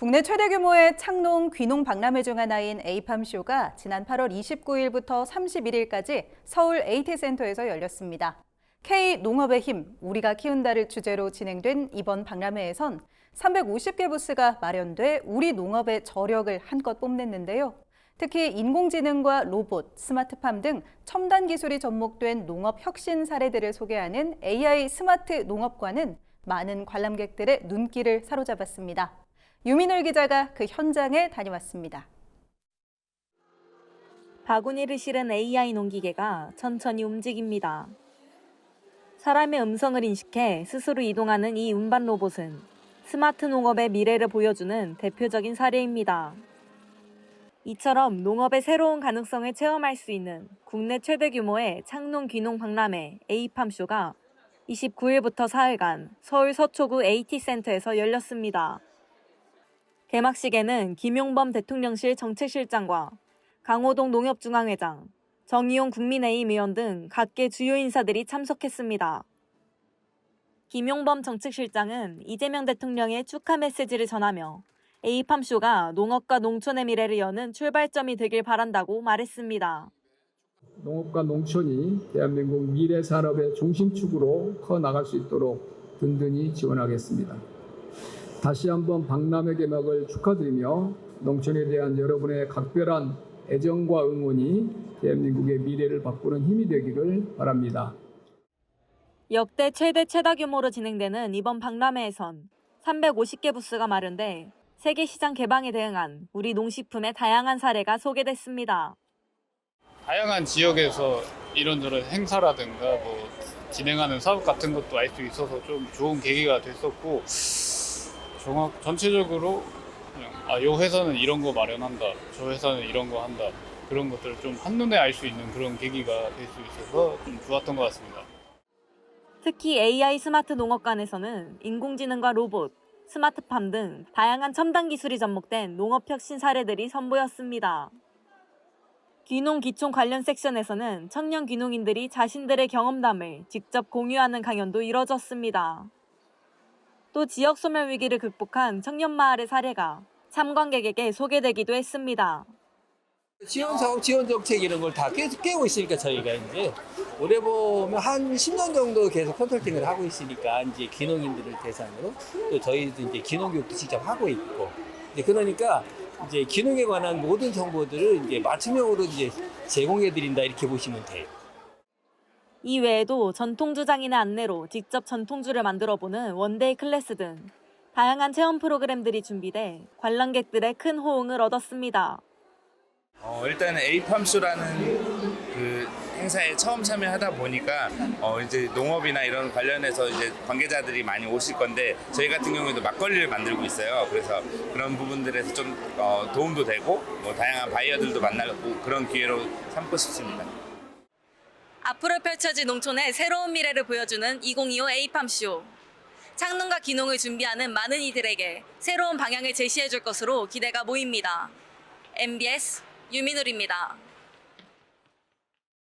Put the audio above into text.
국내 최대 규모의 창농 귀농 박람회 중 하나인 에이팜쇼가 지난 8월 29일부터 31일까지 서울 AT센터에서 열렸습니다. K 농업의 힘, 우리가 키운다를 주제로 진행된 이번 박람회에선 350개 부스가 마련돼 우리 농업의 저력을 한껏 뽐냈는데요. 특히 인공지능과 로봇, 스마트팜 등 첨단 기술이 접목된 농업 혁신 사례들을 소개하는 AI 스마트 농업관은 많은 관람객들의 눈길을 사로잡았습니다. 유민월 기자가 그 현장에 다녀왔습니다. 바구니를 실은 AI 농기계가 천천히 움직입니다. 사람의 음성을 인식해 스스로 이동하는 이 운반 로봇은 스마트 농업의 미래를 보여주는 대표적인 사례입니다. 이처럼 농업의 새로운 가능성을 체험할 수 있는 국내 최대 규모의 창농 귀농 박람회 에이팜쇼가 29일부터 사흘간 서울 서초구 AT센터에서 열렸습니다. 개막식에는 김용범 대통령실 정책실장과 강호동 농협중앙회장, 정의용 국민의힘 의원 등 각계 주요 인사들이 참석했습니다. 김용범 정책실장은 이재명 대통령의 축하 메시지를 전하며 에이팜쇼가 농업과 농촌의 미래를 여는 출발점이 되길 바란다고 말했습니다. 농업과 농촌이 대한민국 미래 산업의 중심축으로 커 나갈 수 있도록 든든히 지원하겠습니다. 다시 한번 박람회 개막을 축하드리며 농촌에 대한 여러분의 각별한 애정과 응원이 대한민국의 미래를 바꾸는 힘이 되기를 바랍니다. 역대 최대 최다 규모로 진행되는 이번 박람회에선 350개 부스가 마련돼 세계 시장 개방에 대응한 우리 농식품의 다양한 사례가 소개됐습니다. 다양한 지역에서 이런저런 행사라든가 뭐 진행하는 사업 같은 것도 알 수 있어서 좀 좋은 계기가 됐었고 종합 전체적으로 그냥 아 요 회사는 이런 거 마련한다 저 회사는 이런 거 한다 그런 것들을 좀 한눈에 알 수 있는 그런 계기가 될 수 있어서 좀 좋았던 것 같습니다. 특히 AI 스마트 농업관에서는 인공지능과 로봇, 스마트팜 등 다양한 첨단 기술이 접목된 농업 혁신 사례들이 선보였습니다. 귀농 기촌 관련 섹션에서는 청년 귀농인들이 자신들의 경험담을 직접 공유하는 강연도 이뤄졌습니다. 또 지역 소멸 위기를 극복한 청년 마을의 사례가 참관객에게 소개되기도 했습니다. 지원 사업, 지원 정책 이런 걸 다 깨고 있으니까 저희가 이제 올해 보면 한 10년 정도 계속 컨설팅을 하고 있으니까 이제 귀농인들을 대상으로 또 저희도 이제 귀농 교육도 직접 하고 있고 이제 그러니까 이제 귀농에 관한 모든 정보들을 이제 맞춤형으로 이제 제공해 드린다 이렇게 보시면 돼요. 이 외에도 전통주장이나 안내로 직접 전통주를 만들어 보는 원데이 클래스 등 다양한 체험 프로그램들이 준비돼 관람객들의 큰 호응을 얻었습니다. 어, 일단 에이팜쇼라는 그 행사에 처음 참여하다 보니까 어, 이제 농업이나 이런 관련해서 이제 관계자들이 많이 오실 건데 저희 같은 경우에도 막걸리를 만들고 있어요. 그래서 그런 부분들에서 좀 어, 도움도 되고 뭐 다양한 바이어들도 만나고 그런 기회로 삼고 싶습니다. 앞으로 펼쳐질 농촌의 새로운 미래를 보여주는 2025 에이팜쇼. 창농과 기농을 준비하는 많은 이들에게 새로운 방향을 제시해 줄 것으로 기대가 모입니다. MBS 유민울입니다.